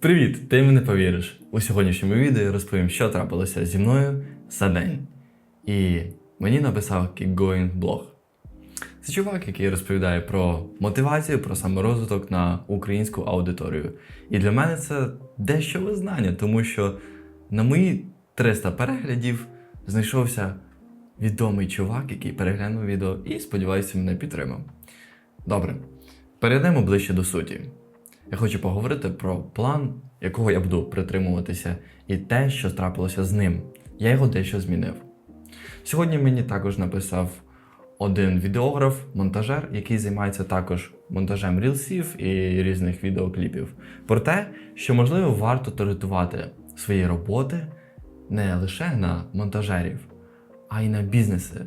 Привіт! Ти мені не повіриш. У сьогоднішньому відео я розповім, що трапилося зі мною за день. І мені написав Keepgoing блог. Це чувак, який розповідає про мотивацію, про саморозвиток на українську аудиторію. І для мене це дещо визнання, тому що на мої 300 переглядів знайшовся відомий чувак, який переглянув відео і, сподіваюся, мене підтримав. Добре, перейдемо ближче до суті. Я хочу поговорити про план, якого я буду притримуватися, і те, що трапилося з ним. Я його дещо змінив. Сьогодні мені також написав один відеограф, монтажер, який займається також монтажем рілсів і різних відеокліпів. Про те, що можливо варто таргетувати свої роботи не лише на монтажерів, а й на бізнеси.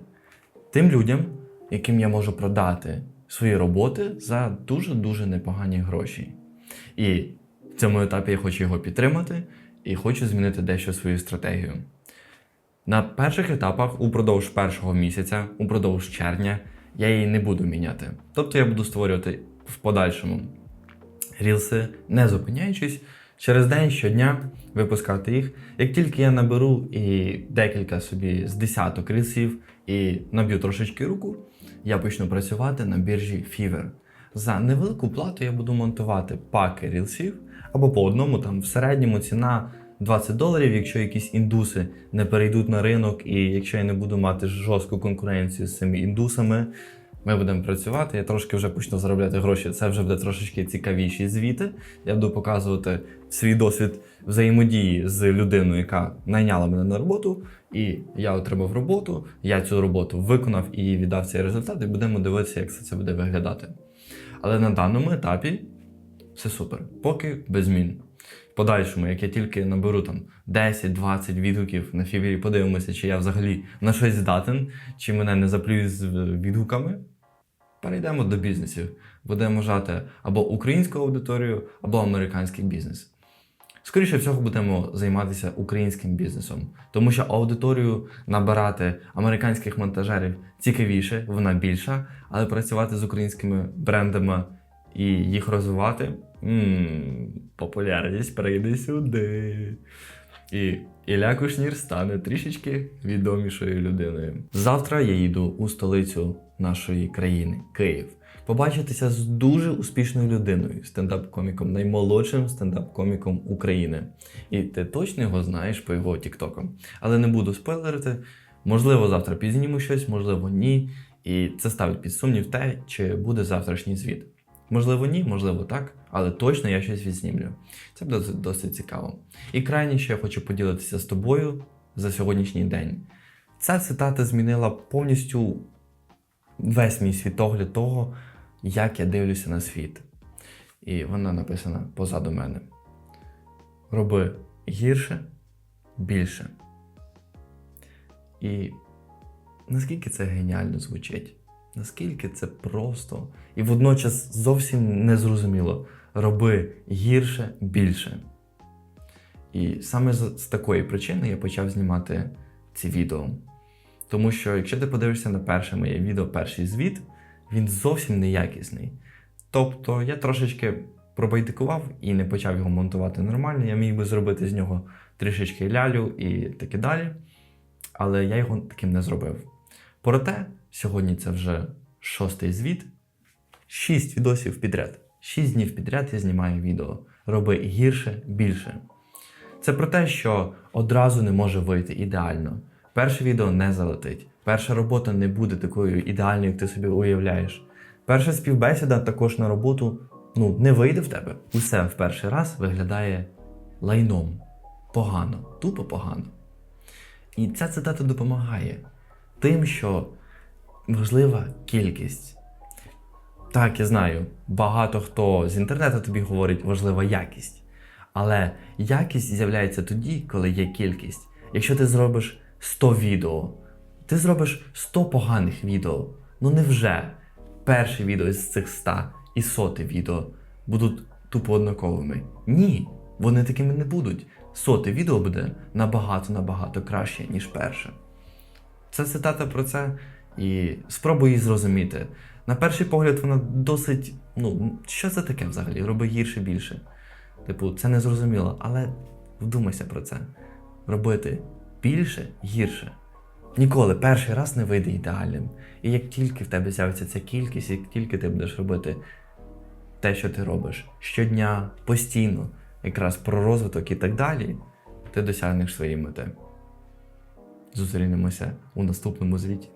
Тим людям, яким я можу продати свої роботи за дуже-дуже непогані гроші. І в цьому етапі я хочу його підтримати і хочу змінити дещо свою стратегію. На перших етапах, упродовж першого місяця, упродовж червня, я її не буду міняти. Тобто я буду створювати в подальшому рілси, не зупиняючись, через день щодня випускати їх. Як тільки я наберу і декілька собі з десяток рілсів і наб'ю трошечки руку, я почну працювати на біржі Fiverr. За невелику плату я буду монтувати паки рілсів або по одному, там в середньому ціна 20 доларів, якщо якісь індуси не перейдуть на ринок, і якщо я не буду мати жорстку конкуренцію з цими індусами, ми будемо працювати. Я трошки вже почну заробляти гроші. Це вже буде трошечки цікавіші звіти. Я буду показувати свій досвід взаємодії з людиною, яка найняла мене на роботу, і я отримав роботу. Я цю роботу виконав і віддав цей результат, і будемо дивитися, як це буде виглядати. Але на даному етапі все супер, поки без змін. В подальшому, як я тільки наберу там 10-20 відгуків на фівері, подивимося, чи я взагалі на щось здатен, чи мене не заплюють з відгуками. Перейдемо до бізнесів. Будемо жати або українську аудиторію, або американський бізнес. Скоріше всього, будемо займатися українським бізнесом, тому що аудиторію набирати американських монтажерів цікавіше, вона більша, але працювати з українськими брендами і їх розвивати м популярність прийде сюди. І Ілля Кушнір стане трішечки відомішою людиною. Завтра я їду у столицю нашої країни Київ. Побачитися з дуже успішною людиною, стендап-коміком, наймолодшим стендап-коміком України. І ти точно його знаєш по його тіктокам. Але не буду спойлерити. Можливо, завтра підзніму щось, можливо, ні. І це ставить під сумнів те, чи буде завтрашній звіт. Можливо, ні, можливо, так, але точно я щось відзнімлю. Це буде досить, цікаво. І крайне, що я хочу поділитися з тобою за сьогоднішній день. Ця цитата змінила повністю весь мій світогляд того, як я дивлюся на світ. І вона написана позаду мене: Роби гірше, більше. І наскільки це геніально звучить, наскільки це просто і водночас зовсім незрозуміло. Роби гірше, більше. І саме з, такої причини я почав знімати ці відео. Тому що, якщо ти подивишся на перше моє відео, перший звіт, він зовсім неякісний. Тобто я трошечки пробайдикував і не почав його монтувати нормально. Я міг би зробити з нього трішечки лялю і таке далі. Але я його таким не зробив. Проте, сьогодні це вже шостий звіт. Шість відосів підряд. Шість днів підряд я знімаю відео. Роби гірше, більше. Це про те, що одразу не може вийти ідеально. Перше відео не залетить. Перша робота не буде такою ідеальною, як ти собі уявляєш. Перша співбесіда також на роботу ну, не вийде в тебе. Усе в перший раз виглядає лайном. Погано, тупо погано. І ця цитата допомагає тим, що важлива кількість. Так, я знаю, багато хто з інтернету тобі говорить важлива якість. Але якість з'являється тоді, коли є кількість. Якщо ти зробиш 100 відео, ти зробиш 100 поганих відео. Ну невже перше відео з цих 100 і соте відео будуть тупо однаковими? Ні, вони такими не будуть. Соте відео буде набагато-набагато краще, ніж перше. Це цитата про це, і спробуй її зрозуміти. На перший погляд, вона досить. Ну, що це таке взагалі? Роби гірше більше. Типу, це не зрозуміло, але вдумайся про це. Робити більше гірше. Ніколи перший раз не вийде ідеальним. І як тільки в тебе з'явиться ця кількість, як тільки ти будеш робити те, що ти робиш щодня, постійно, якраз про розвиток і так далі, ти досягнеш своєї мети. Зустрінемося у наступному звіті.